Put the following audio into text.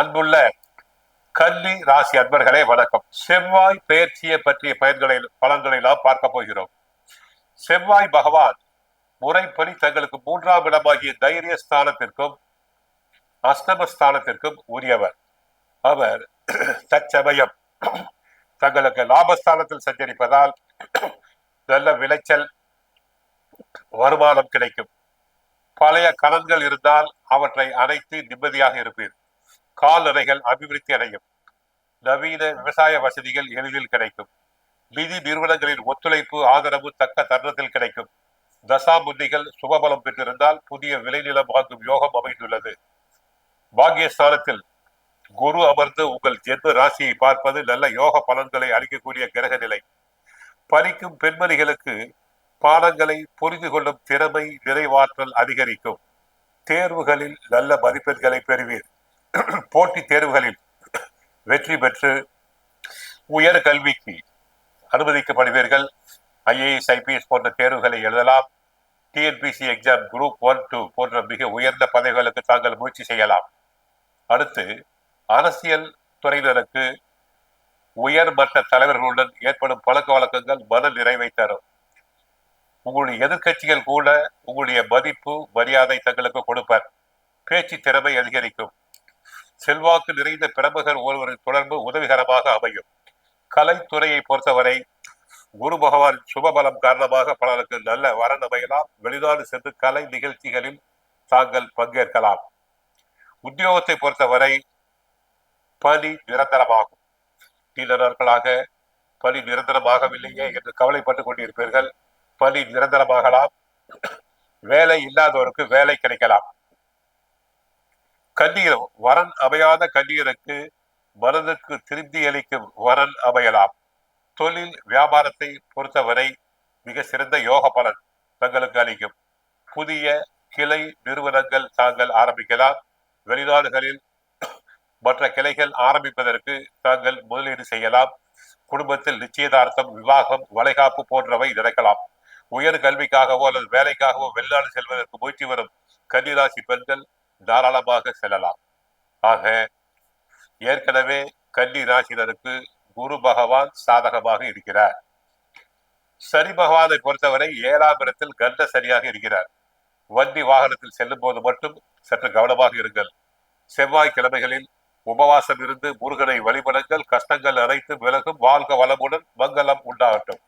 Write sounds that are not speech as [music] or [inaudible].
அன்புள்ள கன்னி ராசி அன்பர்களே வணக்கம். செவ்வாய் பெயர்ச்சியை பற்றிய பயன்களை பலன்களை நாம் பார்க்க போகிறோம். செவ்வாய் பகவான் முறைப்படி தங்களுக்கு மூன்றாம் இடமாகிய தைரிய ஸ்தானத்திற்கும் அஸ்தமஸ்தானத்திற்கும் உரியவர். அவர் தற்சமயம் தங்களுக்கு லாபஸ்தானத்தில் சஞ்சரிப்பதால் நல்ல விளைச்சல் வருமானம் கிடைக்கும். பழைய கடன்கள் இருந்தால் அவற்றை அனைத்து நிம்மதியாக இருப்பீர். கால்நடைகள் அபிவிருத்தி அடையும். நவீன விவசாய வசதிகள் எளிதில் கிடைக்கும். நிதி நிறுவனங்களின் ஒத்துழைப்பு ஆதரவு தக்க தருணத்தில் கிடைக்கும். தசா முன்னிகள் சுபபலம் பெற்றிருந்தால் புதிய விளைநிலம் வாங்கும் யோகம் அமைந்துள்ளது. பாக்கியஸ்தானத்தில் குரு அமர்ந்து உங்கள் ஜென்ம ராசியை பார்ப்பது நல்ல யோக பலன்களை அளிக்கக்கூடிய கிரக நிலை. பறிக்கும் பெண்மணிகளுக்கு பாடங்களை புரிந்து கொள்ளும் திறமை நிறைவாற்றல் அதிகரிக்கும். தேர்வுகளில் நல்ல மதிப்பெண்களை பெறுவீர். [clears throat] போட்டித் தேர்வுகளில் வெற்றி பெற்று உயர் கல்விக்கு அனுமதிக்கப்படுவீர்கள் ஐஏஎஸ் ஐபிஎஸ் போன்ற தேர்வுகளை எழுதலாம். TNPSC exam group one two போன்ற மிக உயர்ந்த பதவிகளுக்கு தாங்கள் முயற்சி செய்யலாம். அடுத்து அரசியல் துறையினருக்கு உயர்மட்ட தலைவர்களுடன் ஏற்படும் பழக்க வழக்கங்கள் மன நிறைவை தரும். உங்களுடைய எதிர்க்கட்சிகள் கூட உங்களுடைய மதிப்பு மரியாதை தங்களுக்கு கொடுப்பர். பேச்சு திறமை அதிகரிக்கும். செல்வாக்கு நிறைந்த பிரமுகர் ஒருவரின் தொடர்பு உதவிகரமாக அமையும். கலைத்துறையை பொறுத்தவரை குரு பகவான் சுபபலம் காரணமாக பலருக்கு நல்ல வரன் அமையலாம். வெளிநாடு சென்று கலை நிகழ்ச்சிகளில் தாங்கள் பங்கேற்கலாம். உத்தியோகத்தை பொறுத்தவரை பணி நிரந்தரமாகும். நீண்ட நாட்களாக பணி நிரந்தரமாகவில்லையே என்று கவலைப்பட்டுக் கொண்டிருப்பீர்கள். பணி நிரந்தரமாகலாம். வேலை இல்லாதவருக்கு வேலை கிடைக்கலாம். கண்ணீர் வரன் அமையாத கண்ணீருக்கு மனதுக்கு திருப்தி அளிக்கும் வரன் அமையலாம். தொழில் வியாபாரத்தை பொறுத்தவரை மிக சிறந்த யோக பலன் தங்களுக்கு அளிக்கும். புதிய கிளை நிறுவனங்கள் தாங்கள் ஆரம்பிக்கலாம். வெளிநாடுகளில் மற்ற கிளைகள் ஆரம்பிப்பதற்கு தாங்கள் முதலீடு செய்யலாம். குடும்பத்தில் நிச்சயதார்த்தம் விவாகம் வளைகாப்பு போன்றவை நடக்கலாம். உயர் கல்விக்காகவோ அல்லது வேலைக்காகவோ வெளிநாடு செல்வதற்கு முயற்சி வரும் கன்னிராசி பெண்கள் தாராளமாக செல்லலாம். ஆக ஏற்கனவே கன்னி ராசினருக்கு குரு பகவான் சாதகமாக இருக்கிறார். சனி பகவானை பொறுத்தவரை ஏழாம் இடத்தில் கண்ட சரியாக இருக்கிறார். வண்டி வாகனத்தில் செல்லும் போது மட்டும் சற்று கவனமாக இருங்கள். செவ்வாய் கிழமைகளில் உபவாசம் இருந்து முருகனை வழிபடுங்கள். கஷ்டங்கள் அனைத்து விலகும். வாழ்க வளமுடன் மங்களம் உண்டாகட்டும்.